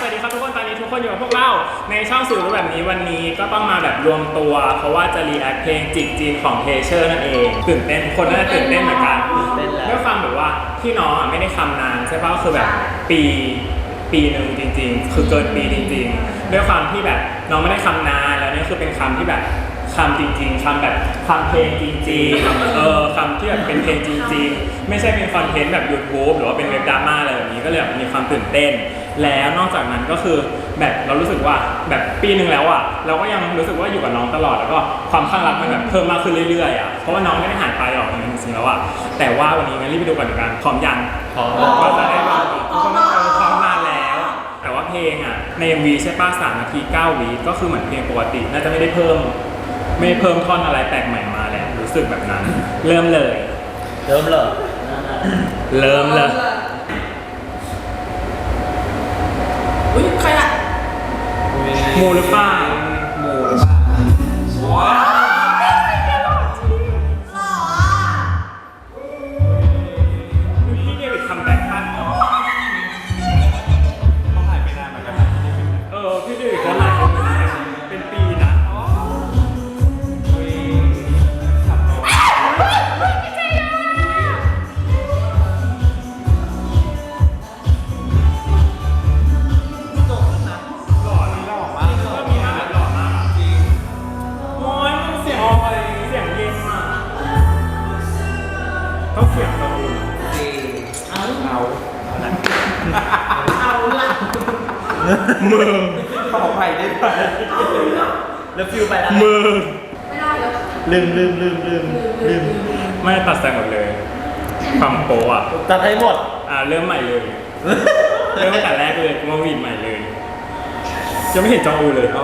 ครับทุกคนตอนนี้ทุกคนอยู่กับพวกเราในช่องสื่อรูปแบบนี้วันนี้ก็ต้องมาแบบรวมตัว เพราะว่าจะรีแอคเพลงจิกจีนของเทเชอร์นั่นเองตื่นเต้นทุกคนน่าจะตื่นเต้นเหมือนกันเต้นแล้วด้วยความแบบว่าที่น้องอะไม่ได้คำนานใช่ป่ะก็คือแบบปีปีหนึ่งจริง ๆ คือเกินปีจริง ๆ ด้วยความที่แบบน้องไม่ได้คำนานแล้วเนี่ยคือเป็นคำที่แบบคำจริงๆคำแบบคำเพลงจริงๆเออคำที่แบบเป็นเพลงจริง ๆ ไม่ใช่เป็นคอนเทนต์แบบ YouTube หรือว่าเป็นเว็บดราม่าอะไรแบบนี้ก็เลยแบบมีความตื่นเต้น แล้วนอกจากนั้นก็คือแบบเรารู้สึกว่าแบบปีหนึ่งแล้วอะเราก็ยังรู้สึกว่าอยู่กับน้องตลอดแล้วก็ความข้างรักมันแบบเพิ่มมากขึ้นเรื่อยๆอะเพราะว่าน้องไม่ได้หายไปหรอกจริงๆแล้วอะแต่ว่าวันนี้งั้นรีบไปดูก่อนดีกว่าพร้อมยังพร้อมก็จะได้ฟังอีกทุกคนเออพร้อมนานแล้ว แต่ว่าเพลงอะใน MV ใช่ป่ะสามนาทีเก้าวิก็คือเหมือนเพลงปกติน่าจะไม่ได้เพิ่ม ไม่ได้เพิ่มท่อนอะไรแปลกใหม่มาแล้วรู้สึกแบบนั้น เริ่มเลย เริ่มเลยเริ่มเลย อุ้ยใครอะโมหรือเปล่า ไม่ตัดแต่งหมดเลย ความโปะอะตัดให้หมด อ่าเริ่มใหม่เลย เริ่มตั้งแต่แรกเลยมาวีนใหม่เลยยังไม่เห็นจองอูเลยโอ้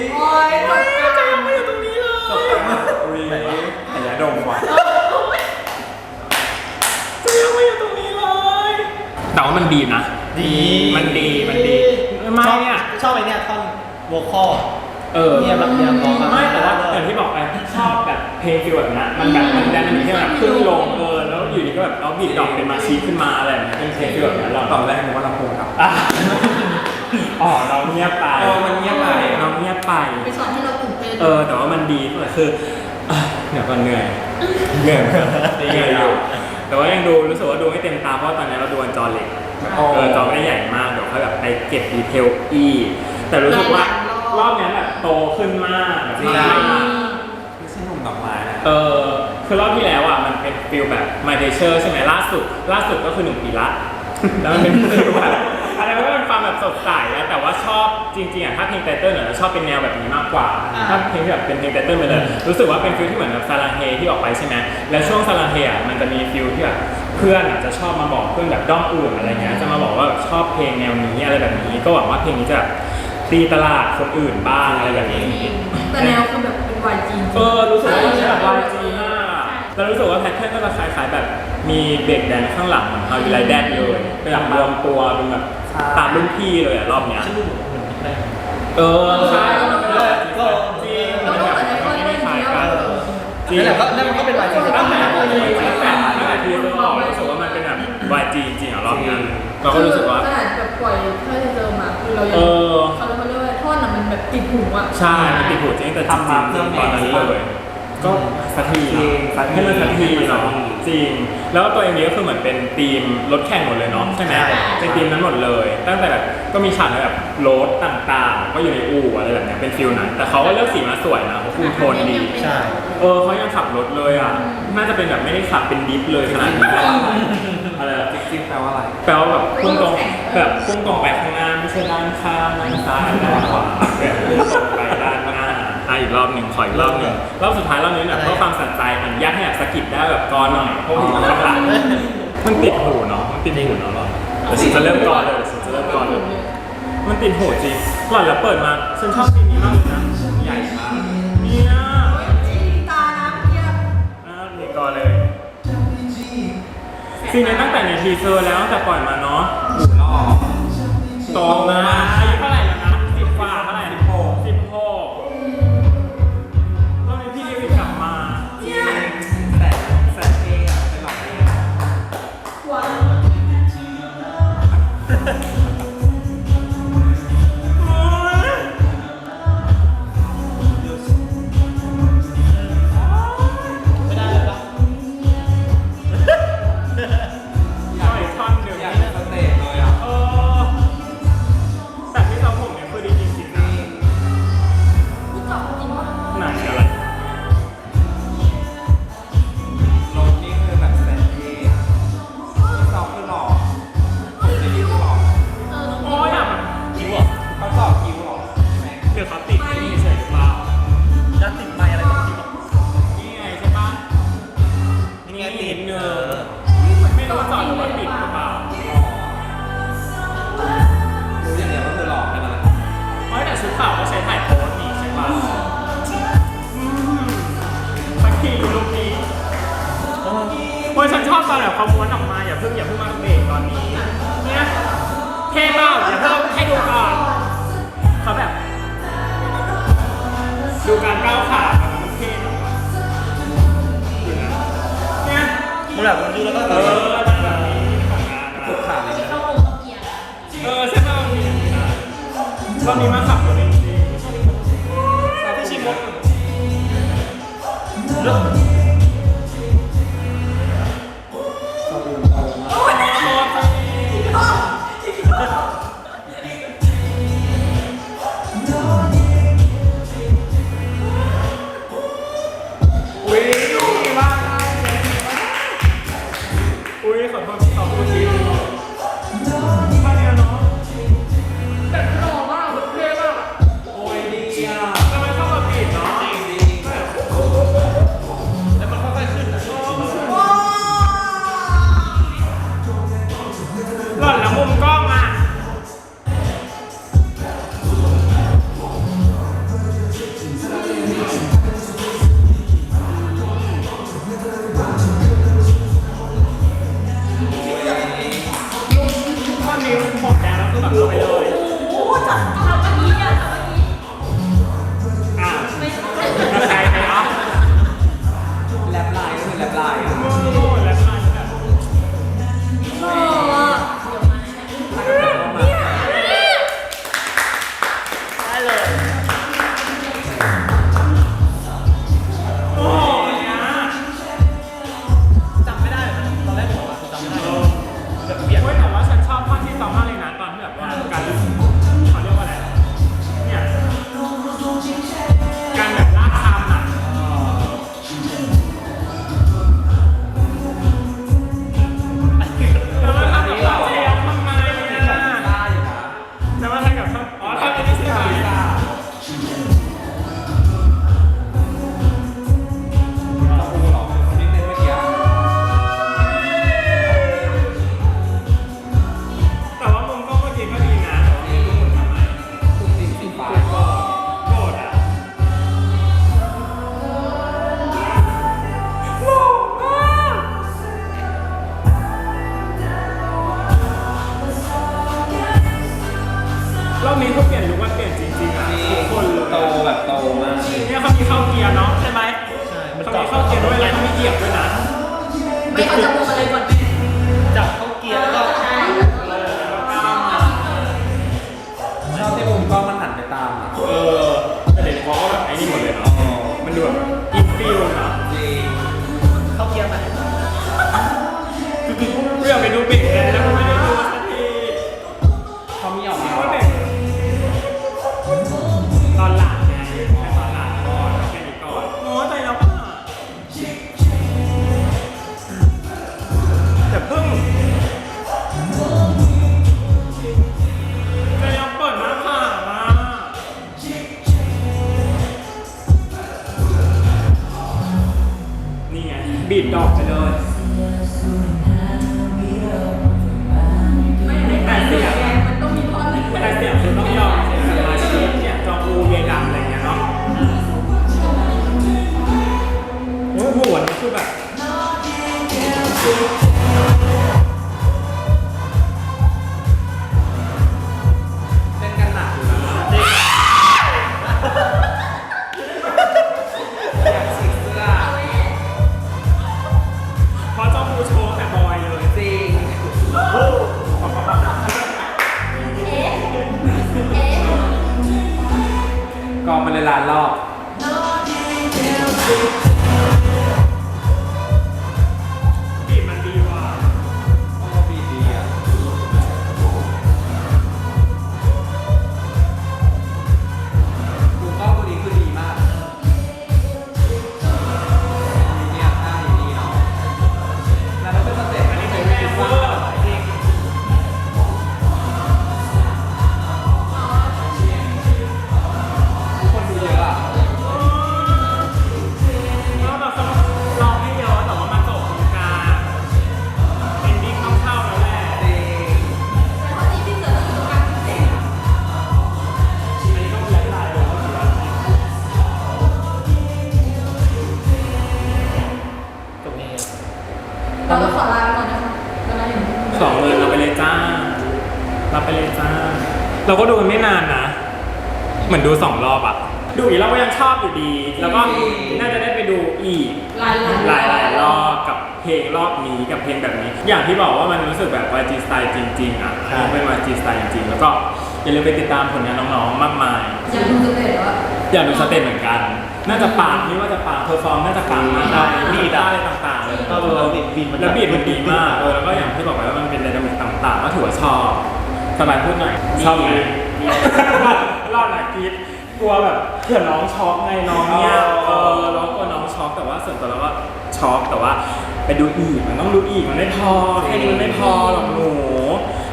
ยโอ้ยตกใจมาอยู่ตรงนี้เลยอุ้ยไหนไหนยาดมว่ะเจ๊มาอยู่ตรงนี้เลย แต่ว่ามันดีนะ ดี มันดี มันดี ไม่เนี่ยชอบไอเนี่ยท่อนโวคอเออเนี่ยแบบเนี่ยร้อไม่แต่ว่าอย่างที่บอกไปชอบแบบเพลงฟิวแบบนั้นมันแบบมันแดันมีแค่แบบขึ้นลงเออแล้วอยู่ดีก็แบบเราบีดดอกเป็นมาชีขึ้นมาอะไรแนี้เป็นเพลงฟิวแบบนั้นเราตอนแรกนึกว่าเราโกงกับอ๋อเราเงียบไปเออมันเงียบไปเไปไปสอนให้เราตื่นเต้นเออแต่ว่ามันดีแต่คืออะเดี๋ยวก่อนเหนื่อยเหนื่อยเหนื่อยอยู่แต่ว่ายังดูรู้สึกว่าดูไม่เต็มตาเพราะว่าตอนนี้เราดูอันจอเล็กอ๋อเออจอไม่ได้ใหญ่มากเดี๋ยวเขาแบบไปเก็บดีเทลอีกแต่รู้สึกว่ารอบเนี้ยแบบโตขึ้นมากแบบจริงมากไม่ใช่หนุ่มดอกไม้นะเออคือรอบที่แล้วอะมันเป็นฟิลแบบ My d a y s h e r ใช่ไหมล่าสุด ล่าสุดก็คือหนึ่งปีละแล้วมันเป็นฟิลแบบ อะไรมันก็เป็นความแบบสดใสนะแต่ว่าชอบจริงๆอะถ้าเพลงไตเติ้ลเนี่ยเราชอบเป็นแนวแบบนี้มากกว่า ถ้าเพลงที่แบบเป็นเพลงไตเติ้ลไปเลยรู้สึกว่าเป็นฟิลที่เหมือนแบบซาลังเฮที่ออกไปใช่ไหมแล้วช่วงซาลังเฮอะมันจะมีฟิลที่แบบเพื่อนอะจะชอบมาบอกเพื่อนแบบด้อมอื่นอะไรเงี้ยจะมาบอกว่าแบบชอบเพลงแนวนี้อะไรแบบนี้ ก็หวังว่าเพลงนี้จะแบบตีตลาดคนอื่นบ้างอะไรแบบนี้ แต่แนวคือแบบเป็นวายจีน เออรู้สึกว่ามันแบบวายจี มากอะแล้วรู้สึกว่าแพทเทิร์นก็จะคล้ายๆแบบมีเบรกแดนข้างหลังเหมือนฮาวิไลแดนเลยเป็นแบบรวมตัวเป็นแบบตามรุ่นพี่เลยอะรอบเนี้ยฉันดูเหมือนแรกเออใช่ก็จริงแล้มัวนก็แบบแต่ในคนไม่เล่ได้นคล้ายเนี้ยกันจริงนั่นแหละก็นั่นมันก็เป็นวายจีนตั้งแต่ตั้งแต่ตั้งแต่ทีเราออกรู้สึกว่ามันเป็นแบบวายจีจริงๆอะรอบเนี้ยเราก็รู้สึกว่าขนาดแบบปล่อยถ้าจะเจอมาคือเรายัเออเขาเรียกว่าท่อนอะมันแบบติดหูอะใช่มันติดหูจริงแต่จริงๆตอนนั้นเลย ก็สักทีเนาะให้มันสักทีเนาะจริง แล้วตัวเองนี้ก็คือเหมือนเป็นทีมรถแข่งหมดเลยเนาะใช่ไหมเป็นทีมนั้นหมดเลย ตั้งแต่แบบก็มีฉากแบบรถต่างๆ ก็อยู่ในอู่อะไรแบบเนี้ยเป็นฟิลนั้นแต่เขาก็เลือกสีมาสวยนะเขาคุมโทนดีใช่เออเขายังขับรถเลยอะน่าจะเป็นแบบไม่ได้ขับเป็นดิฟเลยขนาดนี้อะไรอะจริงๆแปลว่าอะไรแปลว่าแบบพุ่งตรงแบบพุ่งตรงไปข้างหน้าไม่ใช่ด้านข้างด้านซ้ายด้านขวาแบบพุ่งตรงไปด้านหน้า อะอีกรอบหนึ่งขออีกรอบหนึ่งรอบสุดท้ายรอบนี้เนี่ยเพื่อความสัใจอนุญาตให้แบบสะกิดได้แบบกรหน่อยเพราะหูข้างหลังมันติดหูเนาะมันติดหูเนาะหรอเดี๋ยวฉันจะเริ่มก่อนเลยเดี๋ยวฉันจะเริ่มก่อนเลยมันติดหูจริงหล่อนแล้วเปิดมาฉันชอบซีนนี้มากเลยนะใหญ่มากเนี่ยตาน้ำเทียบอะนี่ก่อนเลยซีนนี้ตั้งแต่ในทีเซอร์แล้วตั้งแต่ปล่อยมาเนาะหูหล่อโตมาอายุเท่าไหร่แล้ว แบบมึงดูแล้วก็เออออแบบนี้ขานถูกขาดเลยนะเข้าวงกับเกียร์ เออใช่ไหมวันนี้วันนี้มาขั เลย นี้เขาเปลี่ยนลุคว่าเปลี่ยนจริงๆทุกคนโตแบบโตมาก เนี่ยเขามีเข้าเกียร์เนาะใช่ไหมใช่เขามีเข้าเกียร์ด้วยแล้วเขามีเหยียบด้วยนะไม่เขาจะลมอะไรก่อนแมจับเข้าเกียร์แล้วก็ใชอบที่มุมกล้องมันหันไปตามอะเออแต่เด็กเขาก็แบบไอ้นี่หมดเลยเนาะมันดูแบบอินฟิลเนาะจริงเข้าเกียร์ไปคือเพื่อไปดูเบรกแล้ว กองไปเลยล้านรอบ เราก็ดูกันไม่นานนะ เหมือนดูสองรอบอะดูอีกรอบก็ยังชอบอยู่ดี แล้วก็น่าจะได้ไปดูอีกลายหลายหลายๆรอบกับเพลงรอบนี้กับเพลงแบบนี้ อย่างที่บอกว่ามันรู้สึกแบบ YG Style จริง ๆอะมันเป็น YG Style จริงๆแล้วก็อย่าลืมไปติดตามผลงานน้องๆมากมาย อยากดูสเตจว่าอยากดูสเต็ปเหมือนกัน น่าจะปังนี่ว่าจะปังเพอร์ฟอร์มน่าจะปังมากได้บีดอะไรต่างๆเลยก็ดูแล้วบิดบินมันแล้วบีดมันดีมากเออแล้วก็อย่างที่บอกไปว่ามันเป็นไดนามิกต่างๆก็ถือว่าชอบ สบายพูดหน่อยชอบไหมรอดนะกีดกลัวแบบเผื่อน้องช็อกไงน้องเนี่ยเออเรากลัวน้องช็อกแต่ว่าส่วนตัวเราก็ ช็อกแต่ว่าไปดูอีกมันต้องดูอีกมันไม่พอแค่นี้มันไม่พอหรอกหนู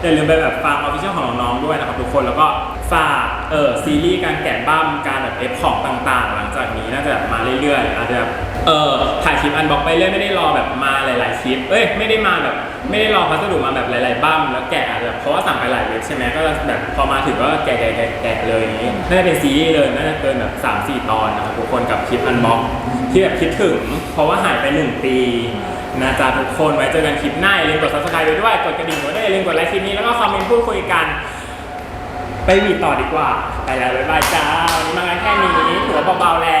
อย่าลืมไปแบบฟังออฟฟิเชียลของน้องๆด้วยนะครับทุกคนแล้วก็ฝากเออซีรีส์การแกะบั้มการแบบเอฟของต่างๆ หลังจากนี้น่าจะแบบมาเรื่อยๆอาจจะแบบเออถ่ายคลิปอันบ็อกไปเรื่อยไม่ได้รอแบบมาหลายๆคลิปเอ้ยไม่ได้มาแบบไม่ได้รอพัสดุมาแบบหลายๆบั้มแล้วแกะอาจจะเพราะว่าสั่งไปหลายเว็บใช่ไหมก็จะแบบพอมาถึงก็แกะแกะแกะแกะเลยนี้น่าจะเป็นซีรีส์เลยน่าจะเกินแบบ3 4 ตอนนะครับทุกคนกับคลิปอันบ็อกที่แบบคิดถึง เพราะว่าหายไป 1 ปีนะจ๊ะทุกคนไว้เจอกันคลิปหน้าอย่าลืมกด subscribe ไปด้วยกดกระดิ่งไว้ด้วยอย่าลืมกดไลค์คลิปนี้แล้วก็คอมเมนต์พูดคุยกัน ไปมีต่อดีกว่าไปแล้วบ๊ายบายจ้าวันนี้มางานแค่นี้ถือว่าเบาๆแหละ